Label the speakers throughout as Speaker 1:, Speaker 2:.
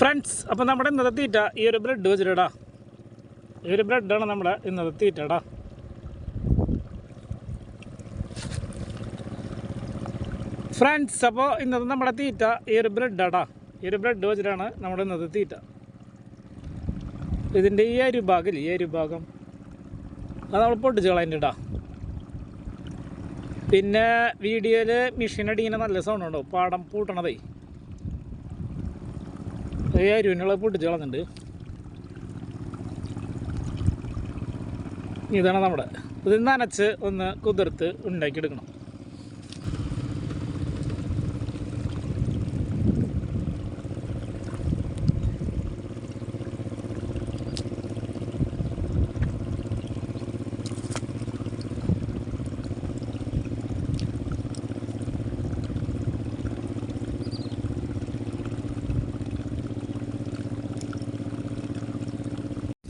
Speaker 1: Friends അപ്പം നമ്മുടെ ഇന്നത്തെ തീറ്റ ഈ ഒരു ബ്രെഡ് വെച്ചിട്ടാ ഈ ഒരു ബ്രെഡാണ് നമ്മുടെ ഇന്നത്തെ തീറ്റടാ. ഫ്രണ്ട്സ് അപ്പോൾ ഇന്നത്തെ നമ്മുടെ തീറ്റ ഈ ഒരു ബ്രെഡാടാ. ഈ ഒരു ബ്രെഡ് വെച്ചിട്ടാണ് നമ്മുടെ ഇന്നത്തെ തീറ്റ. ഇതിന്റെ ഈ ഒരു ഭാഗം ഈ ഒരു ഭാഗം അത് നമ്മൾ പൊട്ടിച്ച് ഇടാ പിന്നെ വീഡിയോയിൽ മെഷീൻ അടിക്കുന്ന നല്ല സൗണ്ട് ഉണ്ടോ? പാടം പൂട്ടണതേ. ഈ അരുവിനുള്ള പൊട്ടിച്ച് കളഞ്ഞിട്ടുണ്ട് ഇതാണ് നമ്മുടെ. ഇത് നനച്ച് ഒന്ന് കുതിർത്ത് ഉണ്ടാക്കിയെടുക്കണം.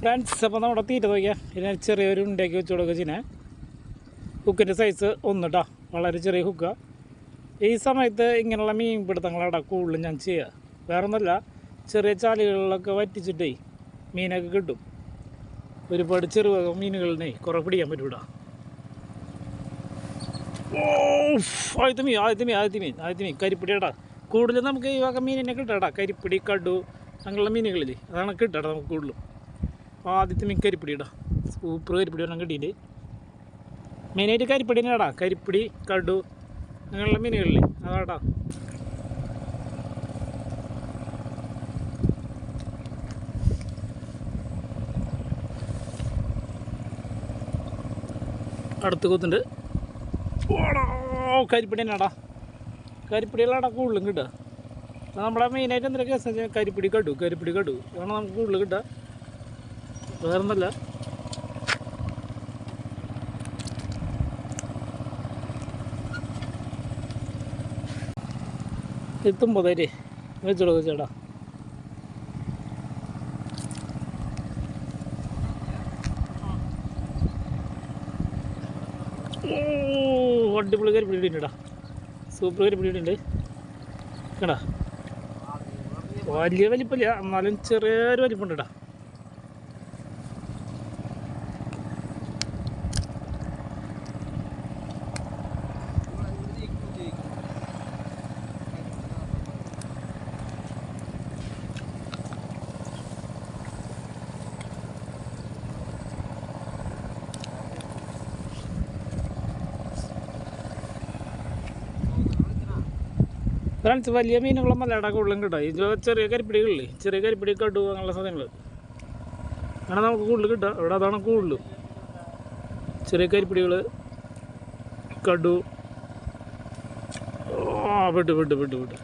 Speaker 1: ഫ്രണ്ട്സ് അപ്പോൾ നമ്മുടെ തീറ്റ നോക്കിയാൽ ഇതിന് ചെറിയൊരു ഉണ്ടാക്കി വെച്ച് കൊടുക്കുക ചെയ്യുന്നത് ഹുക്കിന്റെ സൈസ് ഒന്നിട്ടാ വളരെ ചെറിയ ഹുക്ക ഈ സമയത്ത് ഇങ്ങനെയുള്ള മീൻ പിടുത്തങ്ങളാണ് കൂടുതലും ഞാൻ ചെയ്യുക വേറെ ഒന്നുമല്ല ചെറിയ ചാലുകളിലൊക്കെ വറ്റിച്ചിട്ടേ മീനൊക്കെ കിട്ടും. ഒരുപാട് ചെറുവക മീനുകളിനെ കുറേ പിടിക്കാൻ പറ്റൂടാ ആദ്യത്തെ മീൻ ആദ്യത്തെ മീൻ ആദ്യത്തെ മീൻ ആദ്യത്തെ മീൻ. കരിപ്പിടിയടാ കൂടുതലും നമുക്ക് ഈ വക മീനിനെ കിട്ടാടാ കരിപ്പിടി കടു അങ്ങനെയുള്ള മീനുകളില്ലേ അതാണ് കിട്ടാടാ നമുക്ക് കൂടുതലും. ആദ്യത്തെ മീൻ കരിപ്പിടി ഇടാ. സൂപ്പർ കരിപ്പിടി ഒരെണ്ണം കിട്ടിയിട്ട് മെയിനായിട്ട് കരിപ്പിടി തന്നെയാടാ. കരിപ്പിടി കടു അങ്ങനെയുള്ള മീനുകളില്ലേ അതാടാ. അടുത്ത് കൊത്തുണ്ട്. കരിപ്പിടി കരിപ്പിടി തന്നെയാടാ. കരിപ്പിടികളാടാ കൂടുതലും കിട്ടുക. നമ്മുടെ മെയിനായിട്ട് എന്തൊക്കെ കരിപ്പിടി കടു കരിപ്പിടി കടു. അതാണ് നമുക്ക് കൂടുതൽ കിട്ടുക. വേറൊന്നല്ല. എത്തുമ്പോൾ തരേ വെച്ചോളൂ ചേട്ടാ ഓ അടിപൊളി കരി പിടിയിട്ടാ സൂപ്പർ കരി പിടിയിട്ടുണ്ട്. കേടാ വലിയ വലിപ്പമില്ല എന്നാലും ചെറിയൊരു വലിപ്പമുണ്ട് കേട്ടാ ഫ്രണ്ട്സ് വലിയ മീനുകളും ലടാക്ക് ഉള്ളും കിട്ടുക ഇത് ചെറിയ കരിപ്പിടികളില്ലേ? ചെറിയ കരിപ്പിടി ഇട്ടു അങ്ങനെയുള്ള സാധനങ്ങൾ. അങ്ങനെ നമുക്ക് കൂടുതൽ കിട്ടുക. ഇവിടെ അതാണ് കൂടുതൽ. ചെറിയ കരിപ്പിടികൾ കടു. ആ വിട്ട് വിട്ട് വിട്ട് വിട്ട്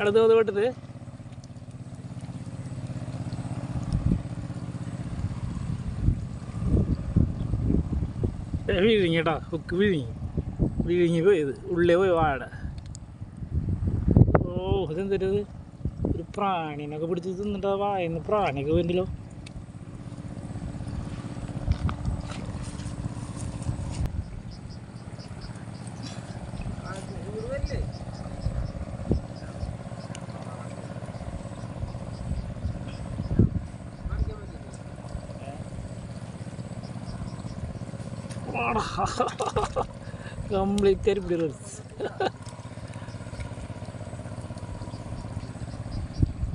Speaker 1: അടുത്ത് വന്ന് വിട്ടത് വിഴിഞ്ഞി കേട്ടോ ഹുക്ക് വിഴിഞ്ഞി വിഴിഞ്ഞി പോയത്. ഉള്ളിൽ പോയി വാട. ഓ ഇതെന്തരുത് ഒരു പ്രാണിനൊക്കെ പിടിച്ച് തിന്നിട്ട് വായന്ന് പ്രാണിയൊക്കെ വേണ്ടല്ലോ കംപ്ലീറ്റ് ആയിട്ട് പിടി റെഡ്സ്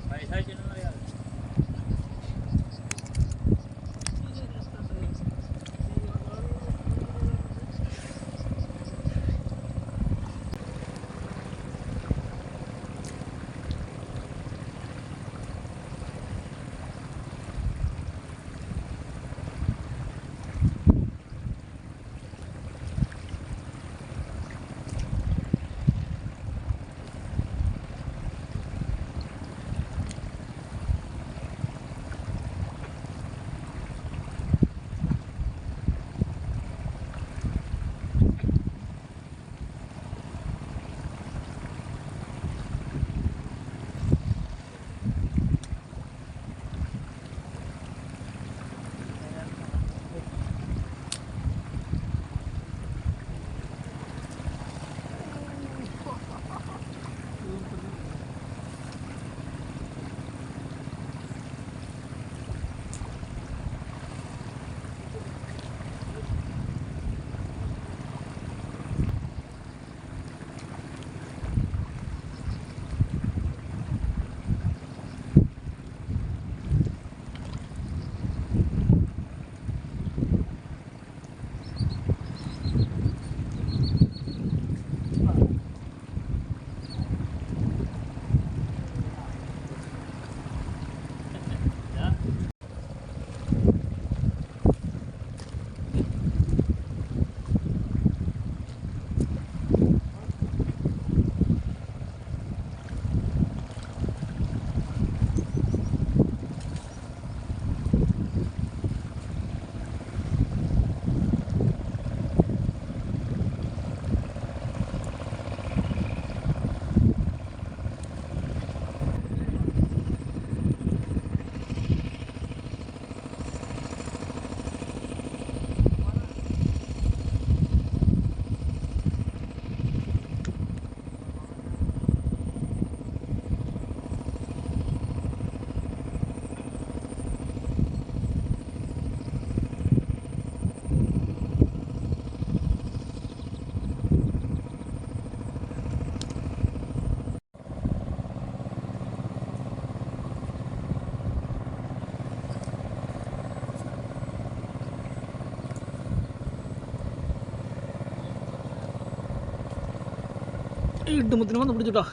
Speaker 1: പൈസ ഇട്ടുമുത്തിന് വന്ന് പിടിച്ചിട്ടോ.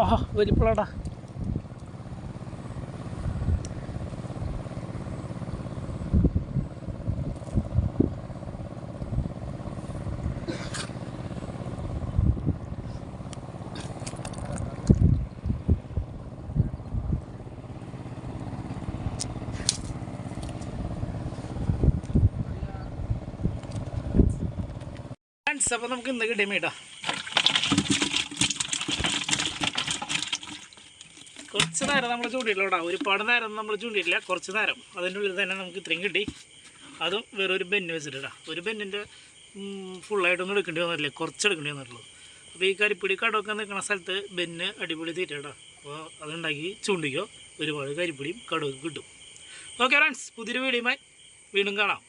Speaker 1: ആഹാ വലിപ്പളാടാ ഫ്രണ്ട്സ് അപ്പോൾ നമുക്ക് ഇന്ന് കിട്ടിയ കുറച്ച് നേരം നമ്മൾ ചൂണ്ടിയിട്ടില്ല ഒരുപാട് നേരം നമ്മൾ ചൂണ്ടിയിട്ടില്ല കുറച്ച് നേരം. അതിന്റെ ഉള്ളിൽ തന്നെ നമുക്ക് ഇത്രയും കിട്ടി. അതും വേറൊരു ബെന്ന് വെച്ചിട്ടാ ഒരു ബെന്നിന്റെ ഫുള്ളായിട്ടൊന്നും എടുക്കേണ്ടി വന്നിട്ടില്ല. കുറച്ച് എടുക്കേണ്ടി വന്നിട്ടുള്ളൂ. അപ്പോൾ ഈ കരിപ്പിടി കടമൊക്കെ നിൽക്കുന്ന സ്ഥലത്ത് ബെന്ന് അടിപൊളി തീറ്റേട്ടാ അപ്പോൾ അതുണ്ടാക്കി ചൂണ്ടിക്കോ. ഒരുപാട് കരിപ്പിടിയും കടമൊക്കെ കിട്ടും. ഓക്കെ ഫ്രണ്ട്സ് പുതിയൊരു വീഡിയോയുമായി വീണ്ടും കാണാം.